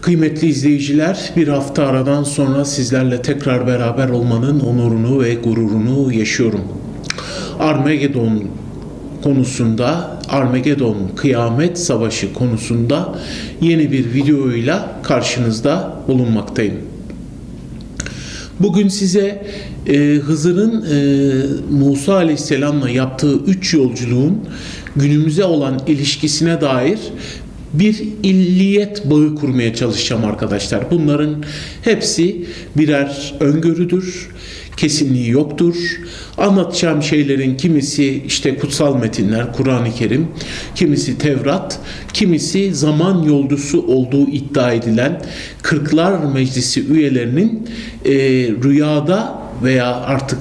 Kıymetli izleyiciler, bir hafta aradan sonra sizlerle tekrar beraber olmanın onurunu ve gururunu yaşıyorum. Armageddon konusunda, Armageddon kıyamet savaşı konusunda yeni bir videoyla karşınızda bulunmaktayım. Bugün size e, Hızır'ın e, Musa Aleyhisselam'la yaptığı üç yolculuğun günümüze olan ilişkisine dair bir illiyet bağı kurmaya çalışacağım arkadaşlar. Bunların hepsi birer öngörüdür, kesinliği yoktur. Anlatacağım şeylerin kimisi işte kutsal metinler, Kur'an-ı Kerim, kimisi Tevrat, kimisi zaman yolcusu olduğu iddia edilen Kırklar Meclisi üyelerinin e, rüyada veya artık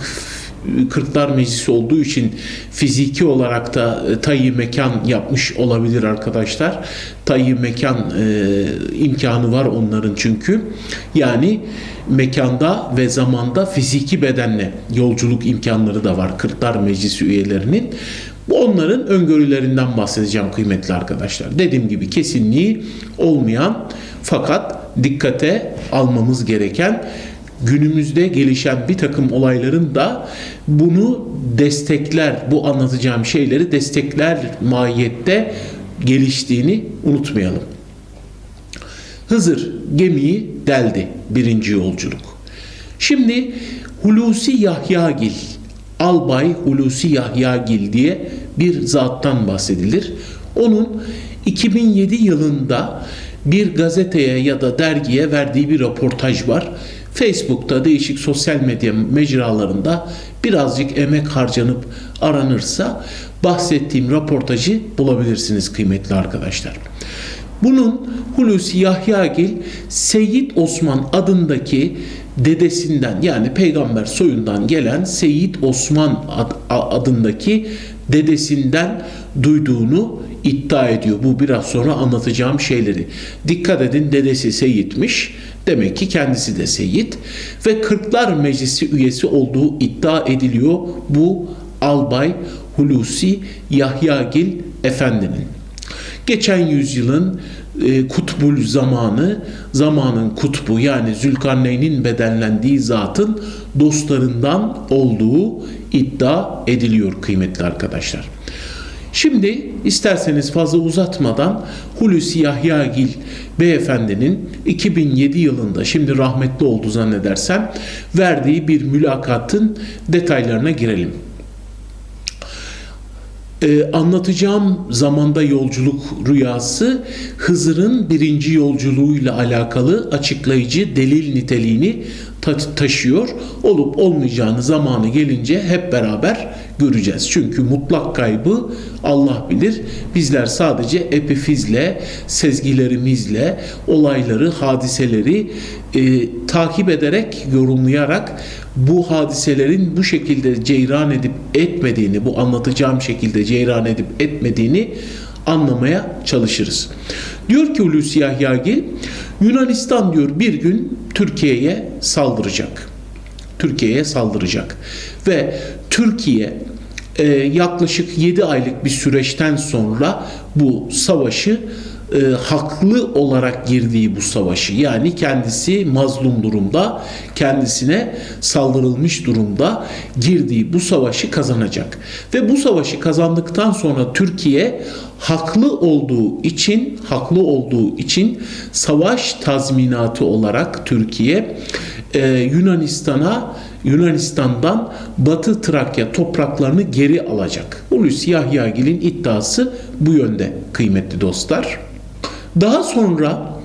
Kırklar Meclisi olduğu için fiziki olarak da e, tayyi mekan yapmış olabilir arkadaşlar. Tayyi mekan e, imkanı var onların çünkü. Yani mekanda ve zamanda fiziki bedenle yolculuk imkanları da var Kırklar Meclisi üyelerinin. Bu onların öngörülerinden bahsedeceğim kıymetli arkadaşlar. Dediğim gibi kesinliği olmayan fakat dikkate almamız gereken günümüzde gelişen bir takım olayların da bunu destekler, bu anlatacağım şeyleri destekler mahiyette geliştiğini unutmayalım. Hızır gemiyi deldi birinci yolculuk. Şimdi Hulusi Yahyagil, Albay Hulusi Yahyagil diye bir zattan bahsedilir. Onun 2007 yılında bir gazeteye ya da dergiye verdiği bir röportaj var. Facebook'ta değişik sosyal medya mecralarında birazcık emek harcanıp aranırsa bahsettiğim röportajı bulabilirsiniz kıymetli arkadaşlar. Bunun Hulusi Yahyagil Seyyid Osman adındaki dedesinden yani peygamber soyundan gelen Seyyid Osman ad, adındaki dedesinden duyduğunu iddia ediyor. Bu biraz sonra anlatacağım şeyleri. Dikkat edin dedesi Seyit'miş. Demek ki kendisi de Seyit ve Kırklar Meclisi üyesi olduğu iddia ediliyor bu Albay Hulusi Yahyagil Efendi'nin. Geçen yüzyılın e, kutbul zamanı, zamanın kutbu yani Zülkarneyn'in bedenlendiği zatın dostlarından olduğu iddia ediliyor kıymetli arkadaşlar. Şimdi isterseniz fazla uzatmadan Hulusi Yahyagil beyefendinin 2007 yılında şimdi rahmetli oldu zannedersem verdiği bir mülakatın detaylarına girelim. Ee, anlatacağım zamanda yolculuk rüyası Hızır'ın birinci yolculuğuyla alakalı açıklayıcı delil niteliğini ta- taşıyor. Olup olmayacağını zamanı gelince hep beraber göreceğiz. Çünkü mutlak kaybı Allah bilir. Bizler sadece epifizle, sezgilerimizle olayları, hadiseleri e, takip ederek, yorumlayarak bu hadiselerin bu şekilde ceyran edip etmediğini, bu anlatacağım şekilde ceyran edip etmediğini anlamaya çalışırız. Diyor ki Hulusi Yahyagil, Yunanistan diyor bir gün Türkiye'ye saldıracak. Türkiye'ye saldıracak. Ve Türkiye e, yaklaşık 7 aylık bir süreçten sonra bu savaşı e, haklı olarak girdiği bu savaşı yani kendisi mazlum durumda kendisine saldırılmış durumda girdiği bu savaşı kazanacak ve bu savaşı kazandıktan sonra Türkiye haklı olduğu için haklı olduğu için savaş tazminatı olarak Türkiye e, Yunanistan'a Yunanistan'dan Batı Trakya topraklarını geri alacak. Hulusi Yahyagil'in iddiası bu yönde kıymetli dostlar. Daha sonra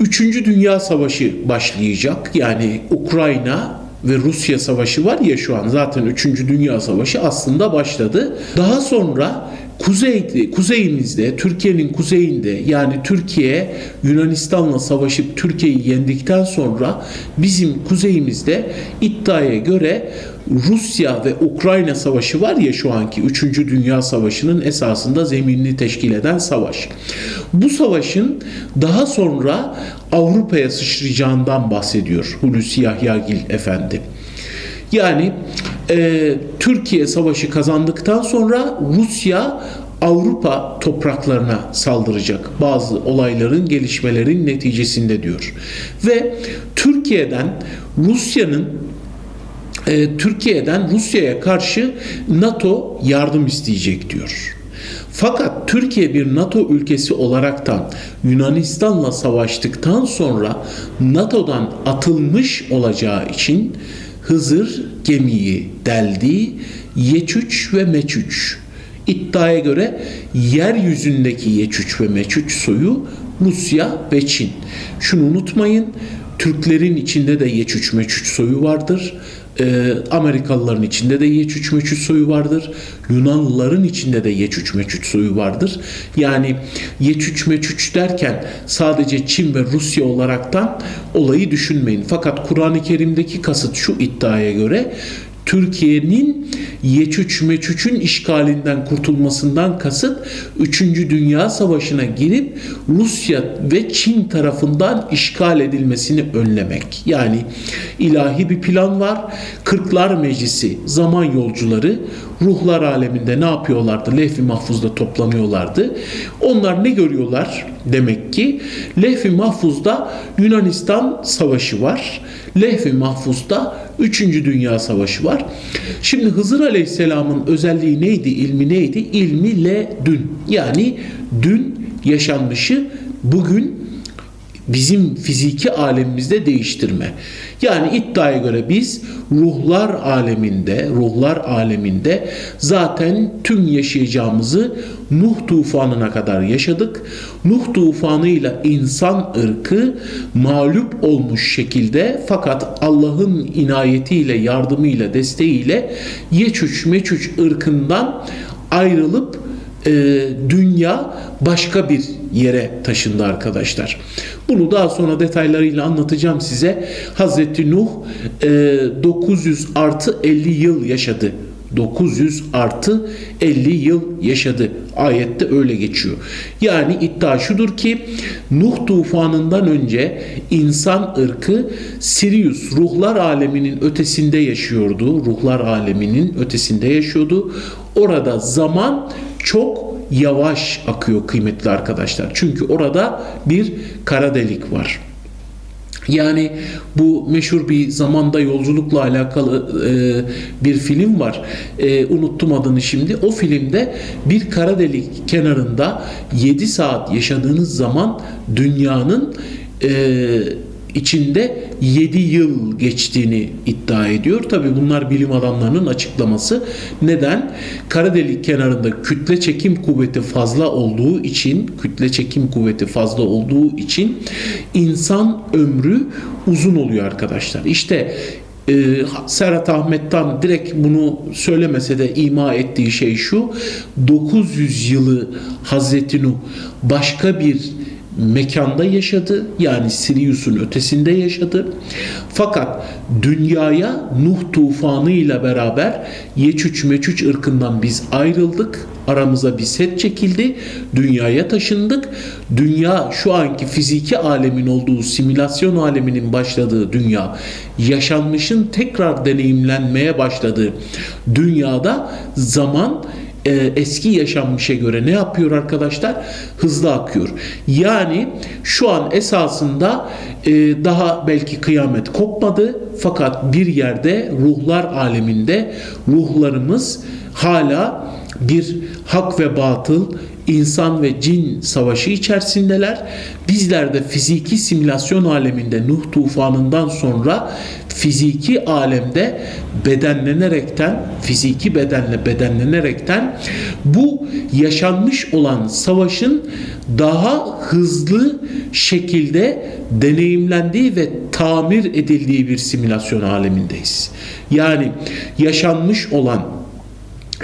3. Dünya Savaşı başlayacak. Yani Ukrayna ve Rusya Savaşı var ya şu an zaten 3. Dünya Savaşı aslında başladı. Daha sonra kuzeyde, kuzeyimizde, Türkiye'nin kuzeyinde yani Türkiye Yunanistan'la savaşıp Türkiye'yi yendikten sonra bizim kuzeyimizde iddiaya göre Rusya ve Ukrayna savaşı var ya şu anki 3. Dünya Savaşı'nın esasında zeminini teşkil eden savaş. Bu savaşın daha sonra Avrupa'ya sıçrayacağından bahsediyor Hulusi Yahyagil Efendi. Yani e, Türkiye savaşı kazandıktan sonra Rusya Avrupa topraklarına saldıracak bazı olayların gelişmelerin neticesinde diyor. Ve Türkiye'den Rusya'nın e, Türkiye'den Rusya'ya karşı NATO yardım isteyecek diyor. Fakat Türkiye bir NATO ülkesi olaraktan Yunanistan'la savaştıktan sonra NATO'dan atılmış olacağı için Hızır gemiyi deldi. Yeçüç ve Meçüç iddiaya göre yeryüzündeki Yeçüç ve Meçüç soyu Rusya ve Çin. Şunu unutmayın Türklerin içinde de Yeçüç Meçüç soyu vardır. Ee, Amerikalıların içinde de Yeçüç Meçüç soyu vardır. Yunanlıların içinde de Yeçüç Meçüç soyu vardır. Yani Yeçüç Meçüç derken sadece Çin ve Rusya olaraktan olayı düşünmeyin. Fakat Kur'an-ı Kerim'deki kasıt şu iddiaya göre Türkiye'nin Yeçüç Meçüç'ün işgalinden kurtulmasından kasıt 3. Dünya Savaşı'na girip Rusya ve Çin tarafından işgal edilmesini önlemek. Yani ilahi bir plan var. Kırklar Meclisi zaman yolcuları ruhlar aleminde ne yapıyorlardı? Lehvi Mahfuz'da toplanıyorlardı. Onlar ne görüyorlar? Demek ki Lehvi Mahfuz'da Yunanistan Savaşı var. Lehvi Mahfuz'da 3. Dünya Savaşı var. Şimdi Hızır Aleyhisselam'ın özelliği neydi? İlmi neydi? İlmi le dün. Yani dün yaşanmışı bugün bizim fiziki alemimizde değiştirme. Yani iddiaya göre biz ruhlar aleminde, ruhlar aleminde zaten tüm yaşayacağımızı Nuh tufanına kadar yaşadık. Nuh tufanıyla insan ırkı mağlup olmuş şekilde fakat Allah'ın inayetiyle, yardımıyla, desteğiyle Yeçüç Meçüç ırkından ayrılıp e, dünya başka bir yere taşındı arkadaşlar. Bunu daha sonra detaylarıyla anlatacağım size. Hazreti Nuh e, 900 artı 50 yıl yaşadı. 900 artı 50 yıl yaşadı. Ayette öyle geçiyor. Yani iddia şudur ki Nuh tufanından önce insan ırkı Sirius ruhlar aleminin ötesinde yaşıyordu. Ruhlar aleminin ötesinde yaşıyordu. Orada zaman çok yavaş akıyor kıymetli arkadaşlar. Çünkü orada bir kara delik var. Yani bu meşhur bir zamanda yolculukla alakalı e, bir film var. E, unuttum adını şimdi. O filmde bir kara delik kenarında 7 saat yaşadığınız zaman dünyanın e, içinde 7 yıl geçtiğini iddia ediyor. Tabi bunlar bilim adamlarının açıklaması. Neden? Kara delik kenarında kütle çekim kuvveti fazla olduğu için, kütle çekim kuvveti fazla olduğu için insan ömrü uzun oluyor arkadaşlar. İşte e, Serhat Ahmet'tan direkt bunu söylemese de ima ettiği şey şu 900 yılı Hazreti Nuh başka bir mekanda yaşadı. Yani Sirius'un ötesinde yaşadı. Fakat dünyaya Nuh tufanı ile beraber Yeçüç Meçüç ırkından biz ayrıldık. Aramıza bir set çekildi. Dünyaya taşındık. Dünya şu anki fiziki alemin olduğu simülasyon aleminin başladığı dünya yaşanmışın tekrar deneyimlenmeye başladığı dünyada zaman e, eski yaşanmışa göre ne yapıyor arkadaşlar? Hızlı akıyor. Yani şu an esasında e, daha belki kıyamet kopmadı fakat bir yerde ruhlar aleminde ruhlarımız hala bir hak ve batıl, insan ve cin savaşı içerisindeler. Bizler de fiziki simülasyon aleminde Nuh tufanından sonra fiziki alemde bedenlenerekten, fiziki bedenle bedenlenerekten bu yaşanmış olan savaşın daha hızlı şekilde deneyimlendiği ve tamir edildiği bir simülasyon alemindeyiz. Yani yaşanmış olan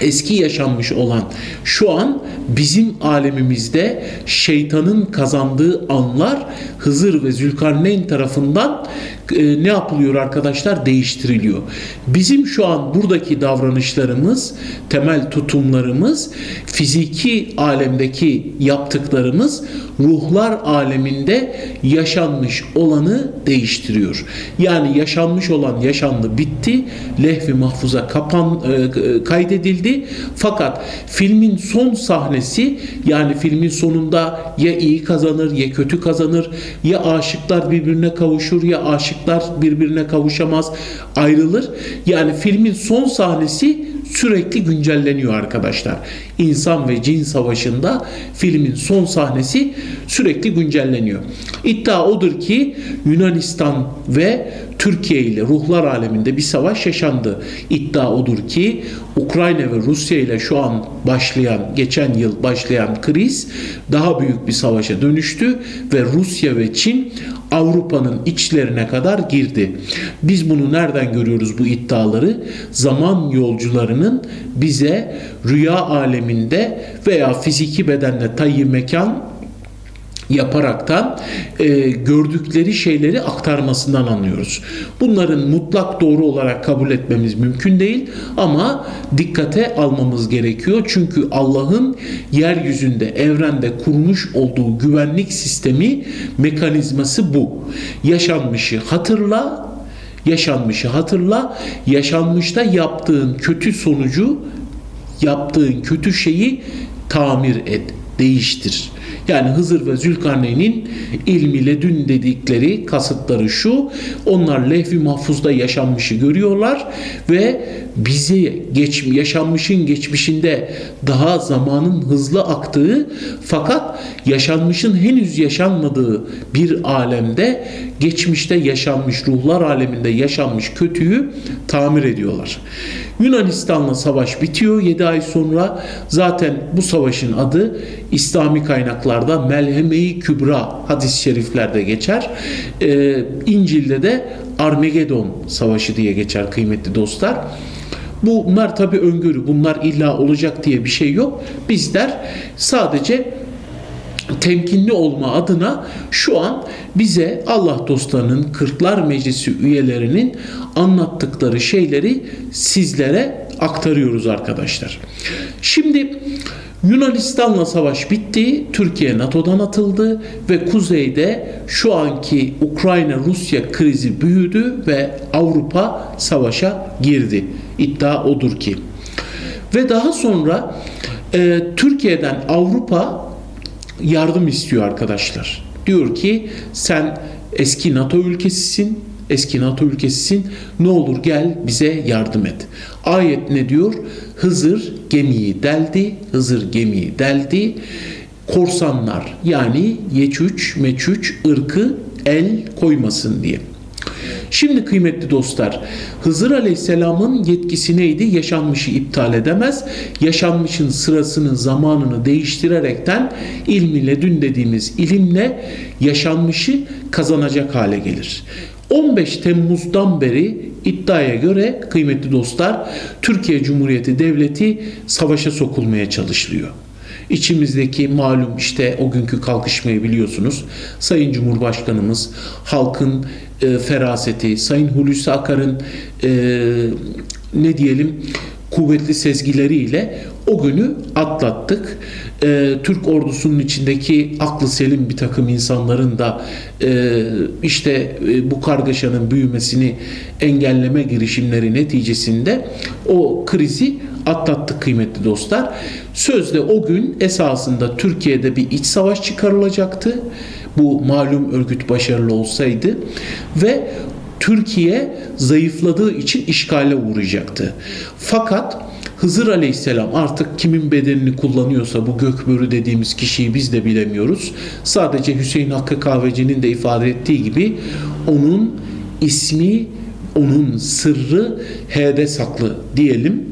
eski yaşanmış olan şu an bizim alemimizde şeytanın kazandığı anlar Hızır ve Zülkarneyn tarafından e, ne yapılıyor arkadaşlar? Değiştiriliyor. Bizim şu an buradaki davranışlarımız, temel tutumlarımız, fiziki alemdeki yaptıklarımız ruhlar aleminde yaşanmış olanı değiştiriyor. Yani yaşanmış olan yaşandı bitti. Lehvi mahfuza kapan e, kaydedildi. Fakat filmin son sahnesi yani filmin sonunda ya iyi kazanır ya kötü kazanır ya aşıklar birbirine kavuşur ya aşıklar birbirine kavuşamaz ayrılır. Yani filmin son sahnesi sürekli güncelleniyor arkadaşlar. İnsan ve cin savaşında filmin son sahnesi sürekli güncelleniyor. İddia odur ki Yunanistan ve Türkiye ile ruhlar aleminde bir savaş yaşandı. İddia odur ki Ukrayna ve Rusya ile şu an başlayan, geçen yıl başlayan kriz daha büyük bir savaşa dönüştü ve Rusya ve Çin Avrupa'nın içlerine kadar girdi. Biz bunu nereden görüyoruz bu iddiaları? Zaman yolcularının bize rüya aleminde veya fiziki bedenle tayyi mekan yaparaktan e, gördükleri şeyleri aktarmasından anlıyoruz. Bunların mutlak doğru olarak kabul etmemiz mümkün değil ama dikkate almamız gerekiyor. Çünkü Allah'ın yeryüzünde, evrende kurmuş olduğu güvenlik sistemi mekanizması bu. Yaşanmışı hatırla, yaşanmışı hatırla, yaşanmışta yaptığın kötü sonucu, yaptığın kötü şeyi tamir et, değiştir. Yani Hızır ve Zülkarneyn'in ilmiyle dün dedikleri kasıtları şu. Onlar lehvi mahfuzda yaşanmışı görüyorlar ve bizi geç, yaşanmışın geçmişinde daha zamanın hızlı aktığı fakat yaşanmışın henüz yaşanmadığı bir alemde geçmişte yaşanmış ruhlar aleminde yaşanmış kötüyü tamir ediyorlar. Yunanistan'la savaş bitiyor 7 ay sonra. Zaten bu savaşın adı İslami kaynaklarda Melheme-i Kübra hadis-i şeriflerde geçer. Ee, İncil'de de Armagedon Savaşı diye geçer kıymetli dostlar. Bunlar tabi öngörü. Bunlar illa olacak diye bir şey yok. Bizler sadece temkinli olma adına şu an bize Allah dostlarının Kırklar Meclisi üyelerinin anlattıkları şeyleri sizlere aktarıyoruz arkadaşlar. Şimdi Yunanistan'la savaş bitti, Türkiye NATO'dan atıldı ve kuzeyde şu anki Ukrayna-Rusya krizi büyüdü ve Avrupa savaşa girdi. İddia odur ki. Ve daha sonra e, Türkiye'den Avrupa yardım istiyor arkadaşlar. Diyor ki sen eski NATO ülkesisin, eski NATO ülkesisin. Ne olur gel bize yardım et. Ayet ne diyor? Hızır gemiyi deldi, Hızır gemiyi deldi. Korsanlar yani Yeçüç, Meçüç ırkı el koymasın diye. Şimdi kıymetli dostlar, Hızır Aleyhisselam'ın yetkisi neydi? Yaşanmışı iptal edemez. Yaşanmışın sırasını, zamanını değiştirerekten ilmiyle dün dediğimiz ilimle yaşanmışı kazanacak hale gelir. 15 Temmuz'dan beri iddiaya göre kıymetli dostlar Türkiye Cumhuriyeti Devleti savaşa sokulmaya çalışılıyor. İçimizdeki malum işte o günkü kalkışmayı biliyorsunuz. Sayın Cumhurbaşkanımız halkın e, feraseti, Sayın Hulusi Akar'ın e, ne diyelim kuvvetli sezgileriyle o günü atlattık. Ee, Türk ordusunun içindeki aklı selim bir takım insanların da e, işte e, bu kargaşanın büyümesini engelleme girişimleri neticesinde o krizi atlattık kıymetli dostlar. Sözde o gün esasında Türkiye'de bir iç savaş çıkarılacaktı. Bu malum örgüt başarılı olsaydı ve Türkiye zayıfladığı için işgale uğrayacaktı. Fakat Hızır Aleyhisselam artık kimin bedenini kullanıyorsa bu gökbörü dediğimiz kişiyi biz de bilemiyoruz. Sadece Hüseyin Hakkı Kahveci'nin de ifade ettiği gibi onun ismi, onun sırrı H'de saklı diyelim.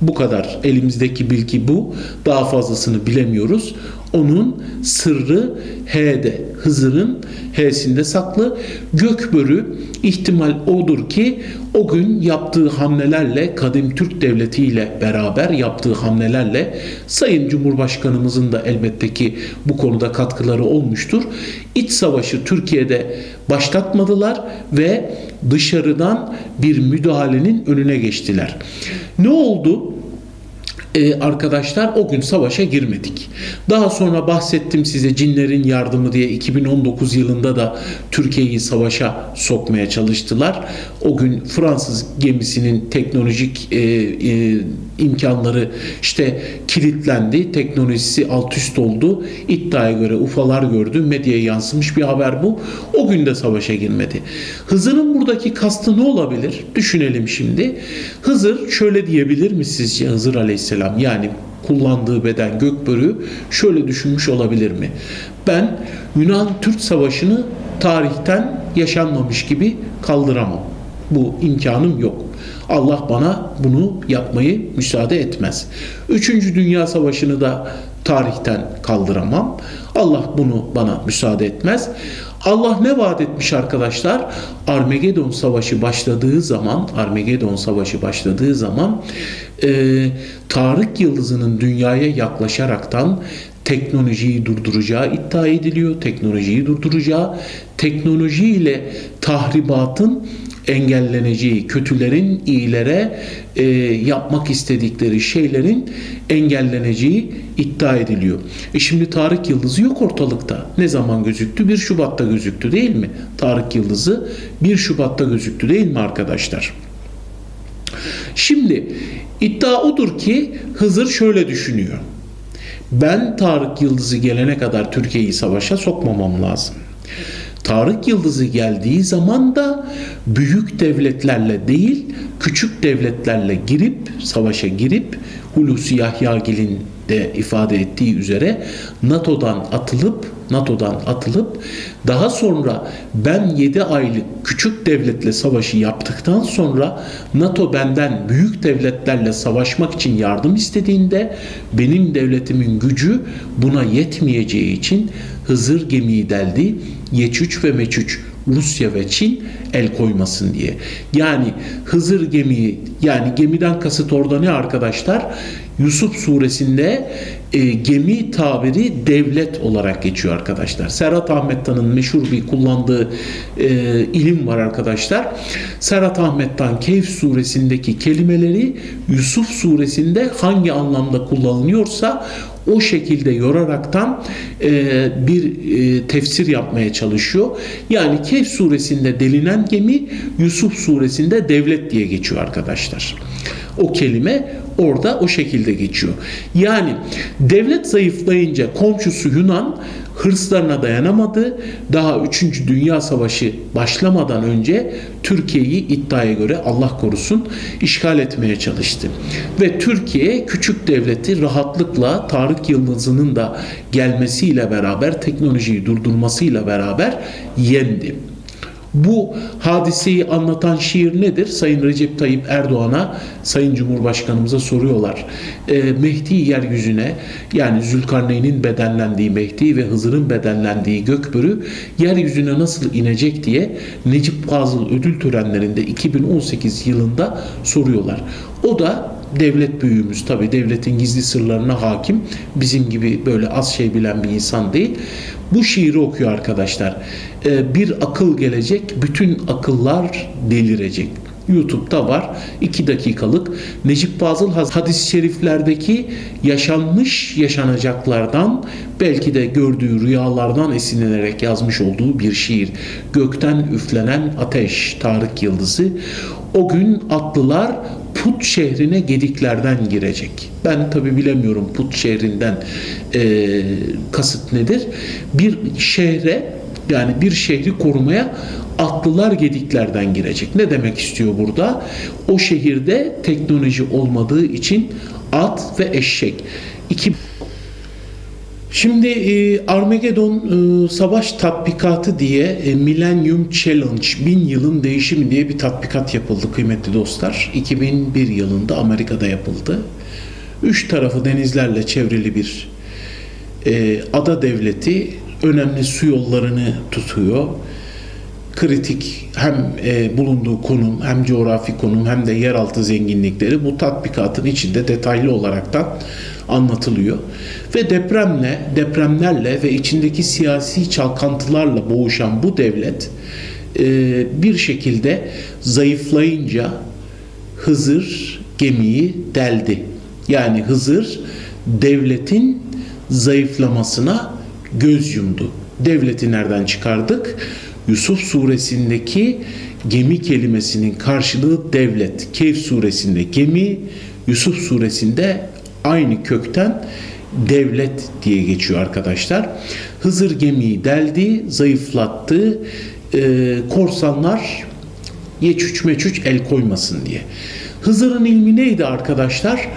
Bu kadar. Elimizdeki bilgi bu. Daha fazlasını bilemiyoruz. Onun sırrı H'de. Hızır'ın H'sinde saklı. Gökbörü ihtimal odur ki o gün yaptığı hamlelerle Kadim Türk Devleti ile beraber yaptığı hamlelerle Sayın Cumhurbaşkanımızın da elbette ki bu konuda katkıları olmuştur. İç savaşı Türkiye'de başlatmadılar ve dışarıdan bir müdahalenin önüne geçtiler. Ne oldu? E, arkadaşlar o gün savaşa girmedik. Daha sonra bahsettim size cinlerin yardımı diye 2019 yılında da Türkiye'yi savaşa sokmaya çalıştılar. O gün Fransız gemisinin teknolojik e, e, imkanları işte kilitlendi. Teknolojisi alt üst oldu. İddiaya göre ufalar gördü. Medyaya yansımış bir haber bu. O gün de savaşa girmedi. Hızır'ın buradaki kastı ne olabilir? Düşünelim şimdi. Hızır şöyle diyebilir mi sizce Hızır Aleyhisselam? Yani kullandığı beden gökbörü şöyle düşünmüş olabilir mi? Ben Yunan-Türk Savaşı'nı tarihten yaşanmamış gibi kaldıramam. Bu imkanım yok. Allah bana bunu yapmayı müsaade etmez. Üçüncü Dünya Savaşı'nı da tarihten kaldıramam. Allah bunu bana müsaade etmez. Allah ne vaat etmiş arkadaşlar? Armagedon Savaşı başladığı zaman, Armagedon Savaşı başladığı zaman e, Tarık Yıldızı'nın dünyaya yaklaşaraktan teknolojiyi durduracağı iddia ediliyor. Teknolojiyi durduracağı, teknolojiyle tahribatın engelleneceği, kötülerin iyilere e, yapmak istedikleri şeylerin engelleneceği iddia ediliyor. E şimdi Tarık Yıldızı yok ortalıkta. Ne zaman gözüktü? 1 Şubat'ta gözüktü değil mi? Tarık Yıldızı 1 Şubat'ta gözüktü değil mi arkadaşlar? Şimdi iddia odur ki Hızır şöyle düşünüyor. Ben Tarık Yıldızı gelene kadar Türkiye'yi savaşa sokmamam lazım. Tarık Yıldızı geldiği zaman da büyük devletlerle değil, küçük devletlerle girip, savaşa girip, Hulusi Yahyagil'in de ifade ettiği üzere NATO'dan atılıp NATO'dan atılıp daha sonra ben 7 aylık küçük devletle savaşı yaptıktan sonra NATO benden büyük devletlerle savaşmak için yardım istediğinde benim devletimin gücü buna yetmeyeceği için Hızır gemiyi deldi. Yeçüç ve Meçüç Rusya ve Çin el koymasın diye. Yani Hızır gemiyi yani gemiden kasıt orada ne arkadaşlar? Yusuf suresinde e, gemi tabiri devlet olarak geçiyor arkadaşlar. Serhat Ahmettan'ın meşhur bir kullandığı e, ilim var arkadaşlar. Serhat Ahmettan Keyf suresindeki kelimeleri Yusuf suresinde hangi anlamda kullanılıyorsa o şekilde yoraraktan e, bir e, tefsir yapmaya çalışıyor. Yani Kehf suresinde delinen gemi Yusuf suresinde devlet diye geçiyor arkadaşlar. O kelime orada o şekilde geçiyor. Yani devlet zayıflayınca komşusu Yunan hırslarına dayanamadı. Daha 3. Dünya Savaşı başlamadan önce Türkiye'yi iddiaya göre Allah korusun işgal etmeye çalıştı. Ve Türkiye küçük devleti rahatlıkla Tarık Yıldızı'nın da gelmesiyle beraber teknolojiyi durdurmasıyla beraber yendi. Bu hadiseyi anlatan şiir nedir? Sayın Recep Tayyip Erdoğan'a, Sayın Cumhurbaşkanımıza soruyorlar. E, Mehdi yeryüzüne yani Zülkarneyn'in bedenlendiği Mehdi ve Hızır'ın bedenlendiği Gökbörü yeryüzüne nasıl inecek diye Necip Fazıl ödül törenlerinde 2018 yılında soruyorlar. O da devlet büyüğümüz tabi devletin gizli sırlarına hakim bizim gibi böyle az şey bilen bir insan değil bu şiiri okuyor arkadaşlar ee, bir akıl gelecek bütün akıllar delirecek YouTube'da var. 2 dakikalık Necip Fazıl hadis-i şeriflerdeki yaşanmış yaşanacaklardan belki de gördüğü rüyalardan esinlenerek yazmış olduğu bir şiir. Gökten üflenen ateş Tarık Yıldızı. O gün atlılar Put şehrine gediklerden girecek. Ben tabi bilemiyorum Put şehrinden e, kasıt nedir. Bir şehre yani bir şehri korumaya atlılar gediklerden girecek. Ne demek istiyor burada? O şehirde teknoloji olmadığı için at ve eşek. İki Şimdi e, Armageddon e, savaş tatbikatı diye e, Millennium Challenge bin yılın değişimi diye bir tatbikat yapıldı kıymetli dostlar. 2001 yılında Amerika'da yapıldı. Üç tarafı denizlerle çevrili bir e, ada devleti önemli su yollarını tutuyor. Kritik hem e, bulunduğu konum hem coğrafi konum hem de yeraltı zenginlikleri bu tatbikatın içinde detaylı olaraktan anlatılıyor. Ve depremle, depremlerle ve içindeki siyasi çalkantılarla boğuşan bu devlet e, bir şekilde zayıflayınca Hızır gemiyi deldi. Yani Hızır devletin zayıflamasına göz yumdu. Devleti nereden çıkardık? Yusuf suresindeki gemi kelimesinin karşılığı devlet. Kehf suresinde gemi, Yusuf suresinde aynı kökten devlet diye geçiyor arkadaşlar. Hızır gemiyi deldi, zayıflattı. Ee, korsanlar yeçüç meçüç el koymasın diye. Hızır'ın ilmi neydi arkadaşlar?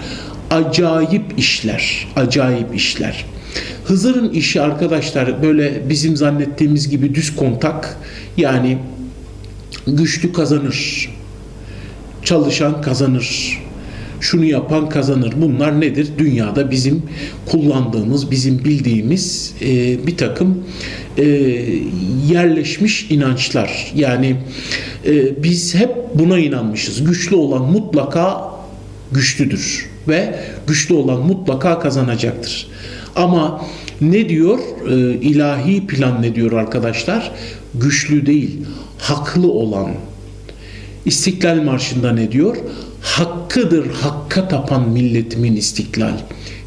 Acayip işler, acayip işler. Hızır'ın işi arkadaşlar böyle bizim zannettiğimiz gibi düz kontak yani güçlü kazanır, çalışan kazanır, şunu yapan kazanır. Bunlar nedir? Dünyada bizim kullandığımız, bizim bildiğimiz e, bir takım e, yerleşmiş inançlar. Yani e, biz hep buna inanmışız. Güçlü olan mutlaka güçlüdür ve güçlü olan mutlaka kazanacaktır. Ama ne diyor? E, ilahi plan ne diyor arkadaşlar? Güçlü değil, haklı olan. İstiklal Marşı'nda ne diyor? Hakkıdır hakka tapan milletimin istiklal.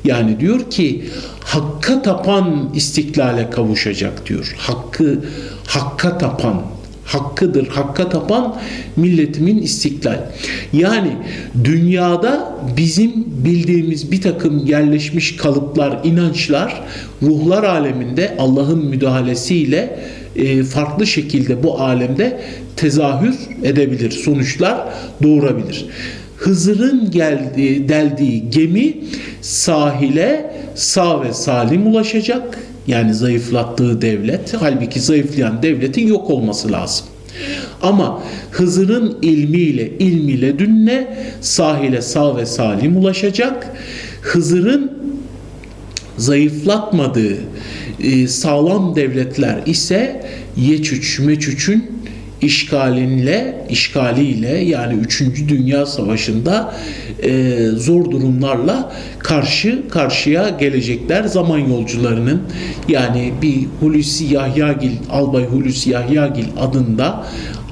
Yani diyor ki hakka tapan istiklale kavuşacak diyor. Hakkı hakka tapan hakkıdır. Hakka tapan milletimin istiklal. Yani dünyada bizim bildiğimiz bir takım yerleşmiş kalıplar, inançlar ruhlar aleminde Allah'ın müdahalesiyle e, farklı şekilde bu alemde tezahür edebilir. Sonuçlar doğurabilir. Hızır'ın geldiği, deldiği gemi sahile sağ ve salim ulaşacak. Yani zayıflattığı devlet, halbuki zayıflayan devletin yok olması lazım. Ama Hızır'ın ilmiyle, ilmiyle dünne sahile sağ ve salim ulaşacak. Hızır'ın zayıflatmadığı e, sağlam devletler ise Yeçüç, Meçüç'ün işgalinle, işgaliyle yani 3. Dünya Savaşı'nda e, zor durumlarla karşı karşıya gelecekler. Zaman yolcularının yani bir Hulusi Yahyagil, Albay Hulusi Yahyagil adında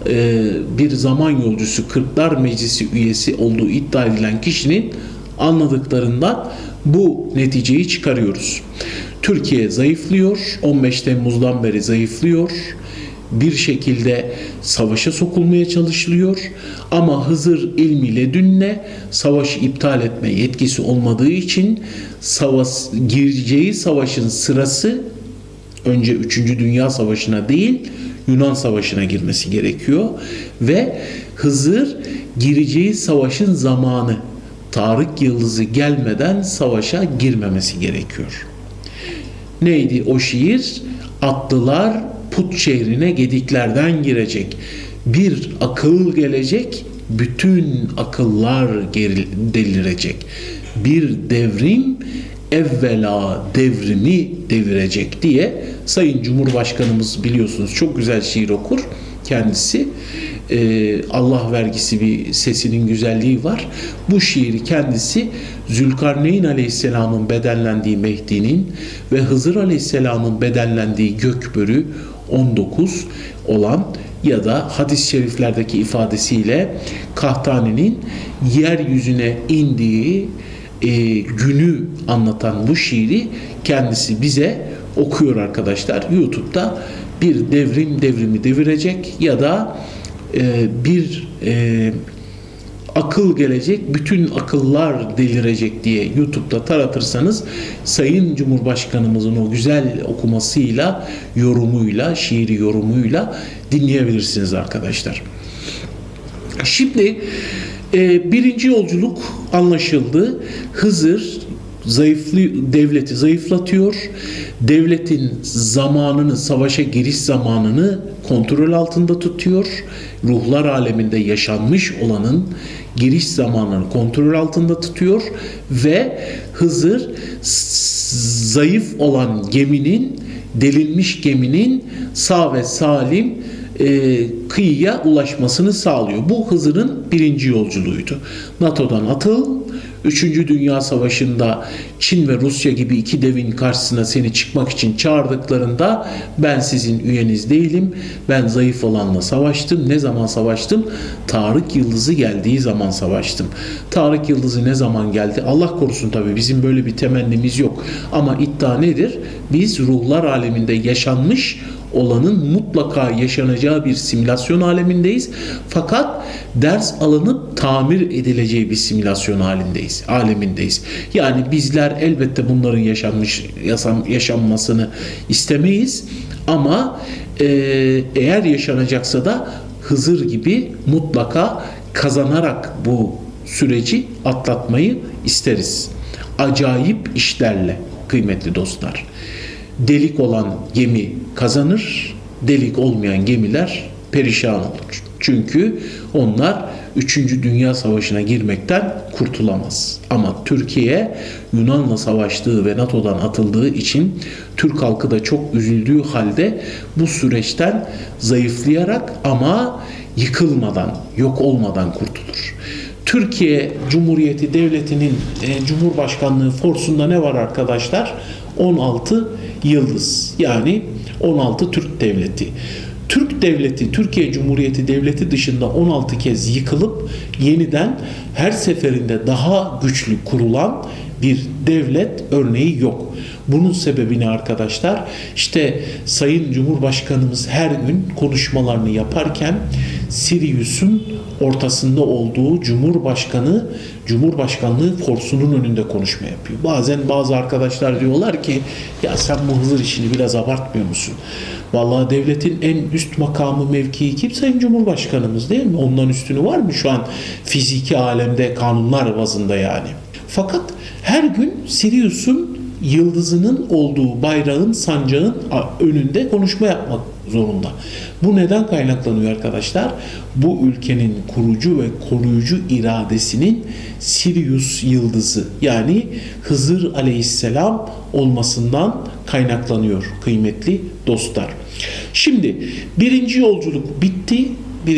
e, bir zaman yolcusu Kırklar Meclisi üyesi olduğu iddia edilen kişinin anladıklarından bu neticeyi çıkarıyoruz. Türkiye zayıflıyor. 15 Temmuz'dan beri zayıflıyor. Bir şekilde savaşa sokulmaya çalışılıyor. Ama Hızır ilmiyle dünle savaşı iptal etme yetkisi olmadığı için savaş, gireceği savaşın sırası önce 3. Dünya Savaşı'na değil Yunan Savaşı'na girmesi gerekiyor. Ve Hızır gireceği savaşın zamanı Tarık Yıldızı gelmeden savaşa girmemesi gerekiyor. Neydi o şiir? Atlılar put şehrine gediklerden girecek. Bir akıl gelecek, bütün akıllar delirecek. Bir devrim evvela devrimi devirecek diye Sayın Cumhurbaşkanımız biliyorsunuz çok güzel şiir okur kendisi. Ee, Allah vergisi bir sesinin güzelliği var. Bu şiiri kendisi Zülkarneyn Aleyhisselam'ın bedellendiği Mehdi'nin ve Hızır Aleyhisselam'ın bedellendiği Gökbörü 19 olan ya da hadis-i şeriflerdeki ifadesiyle Kahtani'nin yeryüzüne indiği e, günü anlatan bu şiiri kendisi bize okuyor arkadaşlar. YouTube'da bir devrim devrimi devirecek ya da e, bir e, akıl gelecek, bütün akıllar delirecek diye YouTube'da taratırsanız Sayın Cumhurbaşkanımızın o güzel okumasıyla, yorumuyla, şiiri yorumuyla dinleyebilirsiniz arkadaşlar. Şimdi e, birinci yolculuk anlaşıldı. Hızır zayıflı devleti zayıflatıyor. Devletin zamanını, savaşa giriş zamanını kontrol altında tutuyor. Ruhlar aleminde yaşanmış olanın giriş zamanını kontrol altında tutuyor ve Hızır zayıf olan geminin delinmiş geminin sağ ve salim e, kıyıya ulaşmasını sağlıyor. Bu Hızır'ın birinci yolculuğuydu. NATO'dan atıl, Üçüncü Dünya Savaşı'nda Çin ve Rusya gibi iki devin karşısına seni çıkmak için çağırdıklarında ben sizin üyeniz değilim. Ben zayıf olanla savaştım. Ne zaman savaştım? Tarık Yıldızı geldiği zaman savaştım. Tarık Yıldızı ne zaman geldi? Allah korusun tabii bizim böyle bir temennimiz yok. Ama iddia nedir? Biz ruhlar aleminde yaşanmış olanın mutlaka yaşanacağı bir simülasyon alemindeyiz. Fakat ders alınıp tamir edileceği bir simülasyon halindeyiz, alemindeyiz. Yani bizler elbette bunların yaşanmış yaşam, yaşanmasını istemeyiz ama e, eğer yaşanacaksa da Hızır gibi mutlaka kazanarak bu süreci atlatmayı isteriz. Acayip işlerle kıymetli dostlar delik olan gemi kazanır, delik olmayan gemiler perişan olur. Çünkü onlar 3. Dünya Savaşı'na girmekten kurtulamaz. Ama Türkiye Yunan'la savaştığı ve NATO'dan atıldığı için Türk halkı da çok üzüldüğü halde bu süreçten zayıflayarak ama yıkılmadan, yok olmadan kurtulur. Türkiye Cumhuriyeti Devleti'nin e, Cumhurbaşkanlığı forsunda ne var arkadaşlar? 16 yıldız. Yani 16 Türk Devleti. Türk Devleti, Türkiye Cumhuriyeti Devleti dışında 16 kez yıkılıp yeniden her seferinde daha güçlü kurulan bir devlet örneği yok. Bunun sebebini arkadaşlar işte Sayın Cumhurbaşkanımız her gün konuşmalarını yaparken Sirius'un ortasında olduğu Cumhurbaşkanı Cumhurbaşkanlığı forsunun önünde konuşma yapıyor. Bazen bazı arkadaşlar diyorlar ki ya sen bu Hızır işini biraz abartmıyor musun? Vallahi devletin en üst makamı mevkii kim? Sayın Cumhurbaşkanımız değil mi? Ondan üstünü var mı şu an fiziki alemde kanunlar bazında yani? Fakat her gün Sirius'un yıldızının olduğu bayrağın, sancağın önünde konuşma yapmak zorunda. Bu neden kaynaklanıyor arkadaşlar? Bu ülkenin kurucu ve koruyucu iradesinin Sirius yıldızı yani Hızır aleyhisselam olmasından kaynaklanıyor kıymetli dostlar. Şimdi birinci yolculuk bitti.